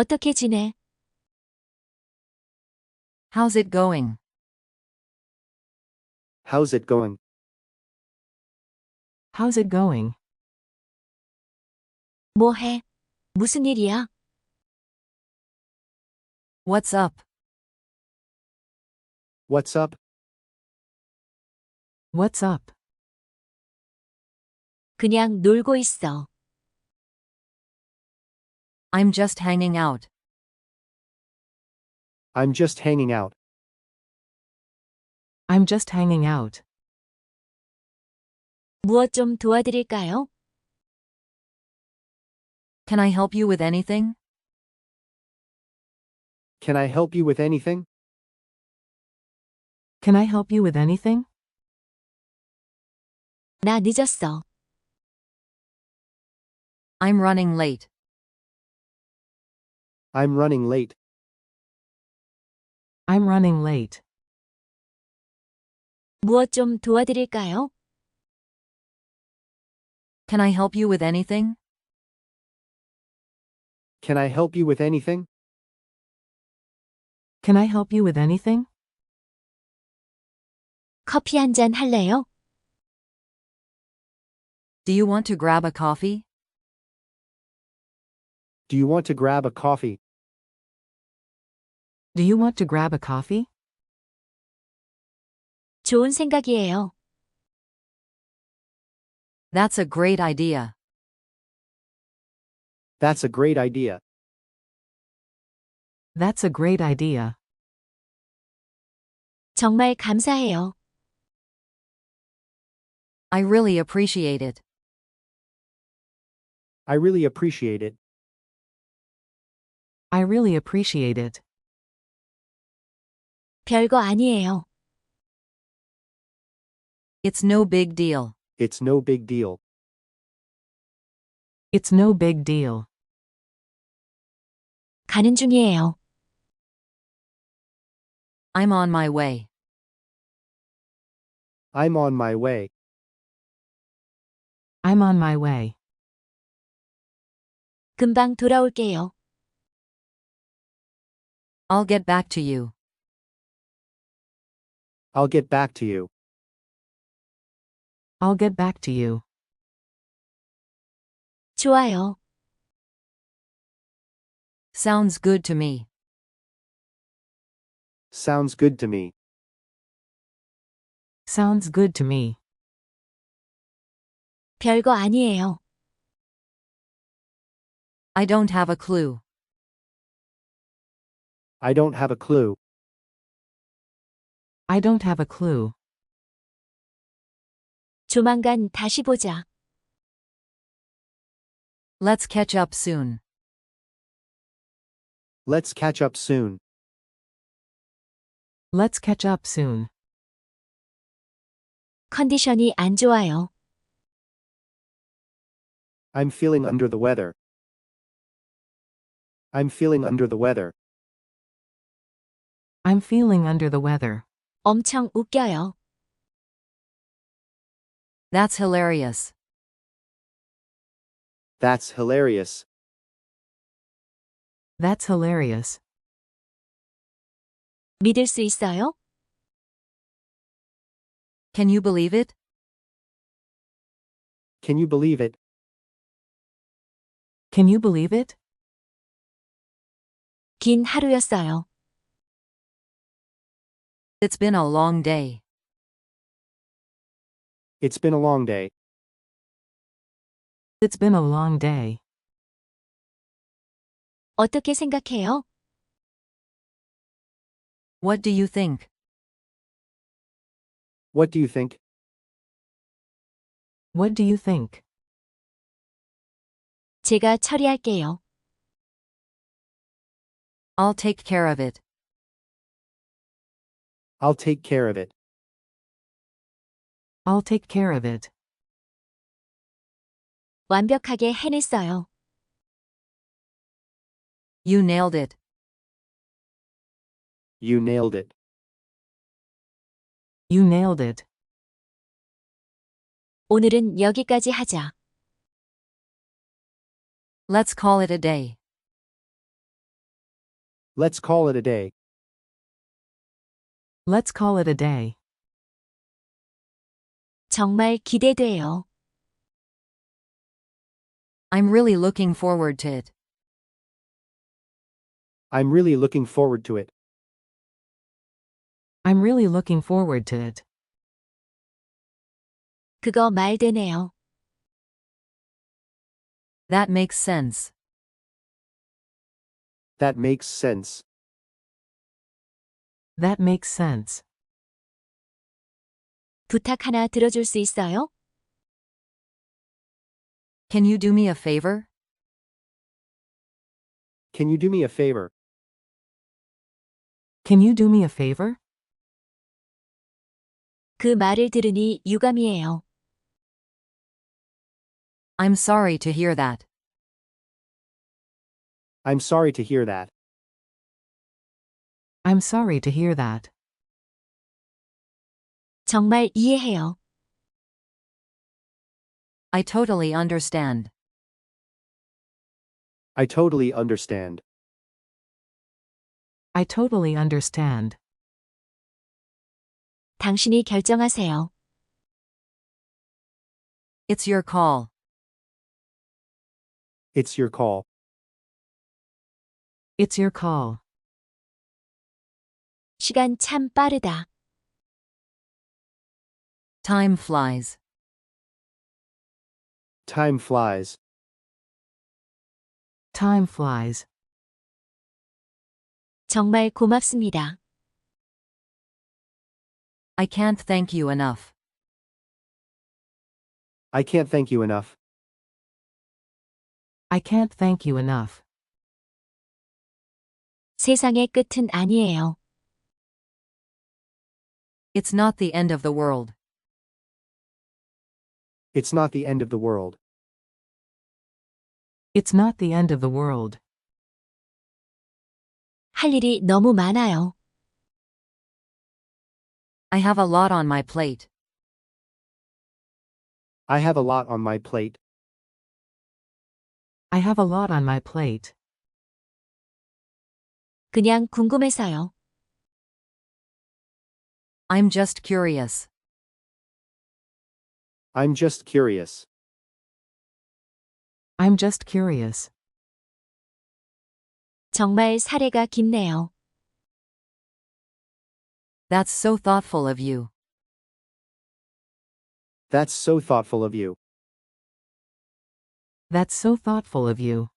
어떻게 지내? How's it going? How's it going? How's it going? 뭐 해? 무슨 일이야? What's up? What's up? What's up? 그냥 놀고 있어. I'm just hanging out. I'm just hanging out. I'm just hanging out. 무엇 좀 도와드릴까요? Can I help you with anything? Can I help you with anything? Can I help you with anything? 나 늦었어. I'm running late. I'm running late. I'm running late. 무엇 좀 도와드릴까요? Can I help you with anything? Can I help you with anything? Can I help you with anything? 커피 한 잔 할래요? Do you want to grab a coffee? Do you want to grab a coffee? Do you want to grab a coffee? 좋은 생각이에요. That's a great idea. That's a great idea. That's a great idea. 정말 감사해요. I really appreciate it. I really appreciate it. I really appreciate it. 별거 아니에요. It's no big deal. It's no big deal. It's no big deal. 가는 중이에요. I'm on my way. I'm on my way. I'm on my way. 금방 돌아올게요. I'll get back to you. I'll get back to you. I'll get back to you. 좋아요. Sounds good to me. Sounds good to me. Sounds good to me. 별거 아니에요. I don't have a clue. I don't have a clue. I don't have a clue. 조만간 다시 보자. Let's catch up soon. Let's catch up soon. Let's catch up soon. 컨디션이 안 좋아요. I'm feeling under the weather. I'm feeling under the weather. I'm feeling under the weather. 엄청 웃겨요. That's hilarious. That's hilarious. That's hilarious. 믿을 수 있어요? Can you believe it? Can you believe it? Can you believe it? 긴 하루였어요. It's been a long day. It's been a long day. It's been a long day. 어떻게 생각해요? What do you think? What do you think? What do you think? 제가 처리할게요. I'll take care of it. I'll take care of it. I'll take care of it. 완벽하게 해냈어요. You nailed it. You nailed it. You nailed it. 오늘은 여기까지 하자. Let's call it a day. Let's call it a day. Let's call it a day. 정말 기대돼요. I'm really looking forward to it. I'm really looking forward to it. I'm really looking forward to it. 그거 말 되네요. That makes sense. That makes sense. That makes sense. 부탁 하나 들어줄 수 있어요? Can you do me a favor? Can you do me a favor? Can you do me a favor? 그 말을 들으니 유감이에요. I'm sorry to hear that. I'm sorry to hear that. I'm sorry to hear that. 정말 이해해요. I totally understand. I totally understand. I totally understand. 당신이 결정하세요. It's your call. It's your call. It's your call. 시간 참 빠르다. Time flies. Time flies. Time flies. 정말 고맙습니다. I can't thank you enough. I can't thank you enough. I can't thank you enough. 세상의 끝은 아니에요. It's not the end of the world. It's not the end of the world. It's not the end of the world. 할 일이 너무 많아요. I have a lot on my plate. I have a lot on my plate. I have a lot on my plate. 그냥 궁금해서요. I'm just curious. I'm just curious. I'm just curious. 정말 사례가 깊네요. That's so thoughtful of you. That's so thoughtful of you. That's so thoughtful of you.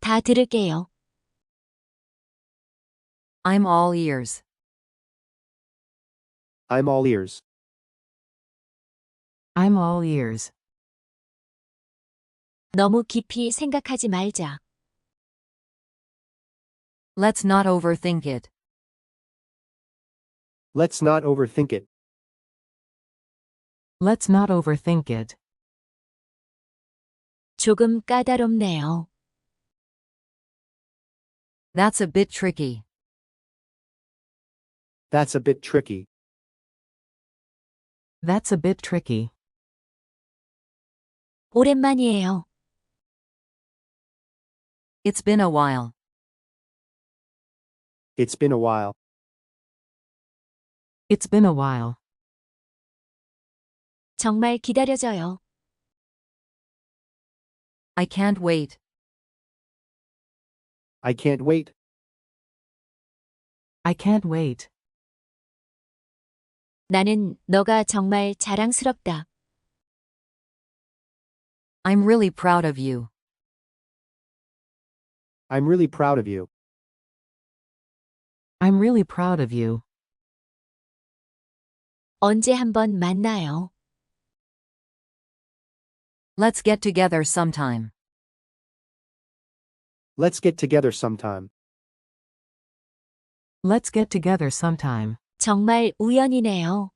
다 들을게요. I'm all ears. I'm all ears. I'm all ears. 너무 깊이 생각하지 말자. Let's not overthink it. Let's not overthink it. Let's not overthink it. 조금 까다롭네요. That's a bit tricky. That's a bit tricky. That's a bit tricky. 오랜만이에요. It's been a while. It's been a while. It's been a while. 정말 기다려져요. I can't wait. I can't wait. I can't wait. 나는 너가 정말 자랑스럽다. I'm really proud of you. I'm really proud of you. I'm really proud of you. 언제 한번 만나요. Let's get together sometime. Let's get together sometime. Let's get together sometime. 정말 우연이네요.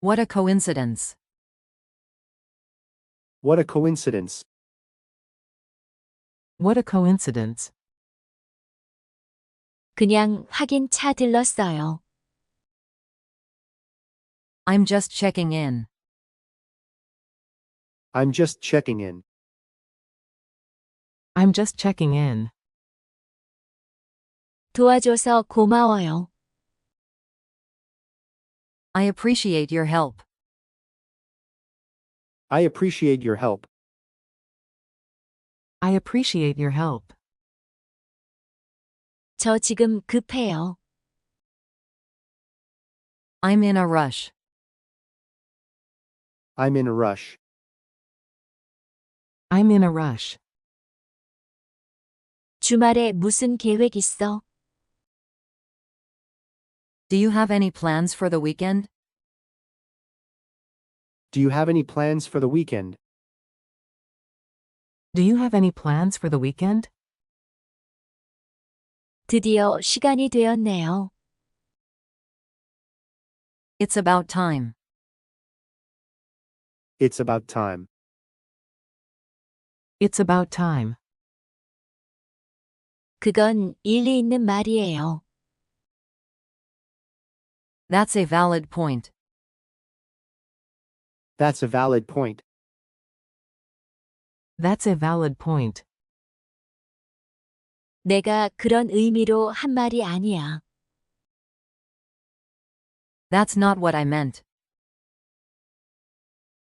What a coincidence. What a coincidence. What a coincidence. 그냥 확인 차 들렀어요. I'm just checking in. I'm just checking in. I'm just checking in. 도와줘서 고마워요. I appreciate your help. I appreciate your help. I appreciate your help. 저 지금 급해요. I'm in a rush. I'm in a rush. I'm in a rush. 주말에 무슨 계획 있어? Do you have any plans for the weekend? Do you have any plans for the weekend? Do you have any plans for the weekend? 드디어 시간이 되었네요. It's about time. It's about time. It's about time. 그건 일리 있는 말이에요. That's a valid point. That's a valid point. That's a valid point. 내가 그런 의미로 한 말이 아니야. That's not what I meant.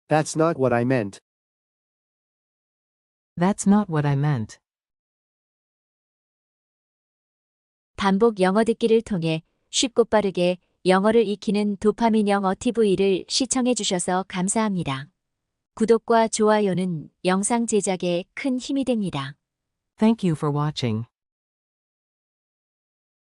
That's not what I meant. That's not what I meant. 반복 영어 듣기를 통해 쉽고 빠르게 영어를 익히는 도파민 영어 TV를 시청해 주셔서 감사합니다. 구독과 좋아요는 영상 제작에 큰 힘이 됩니다. Thank you for watching.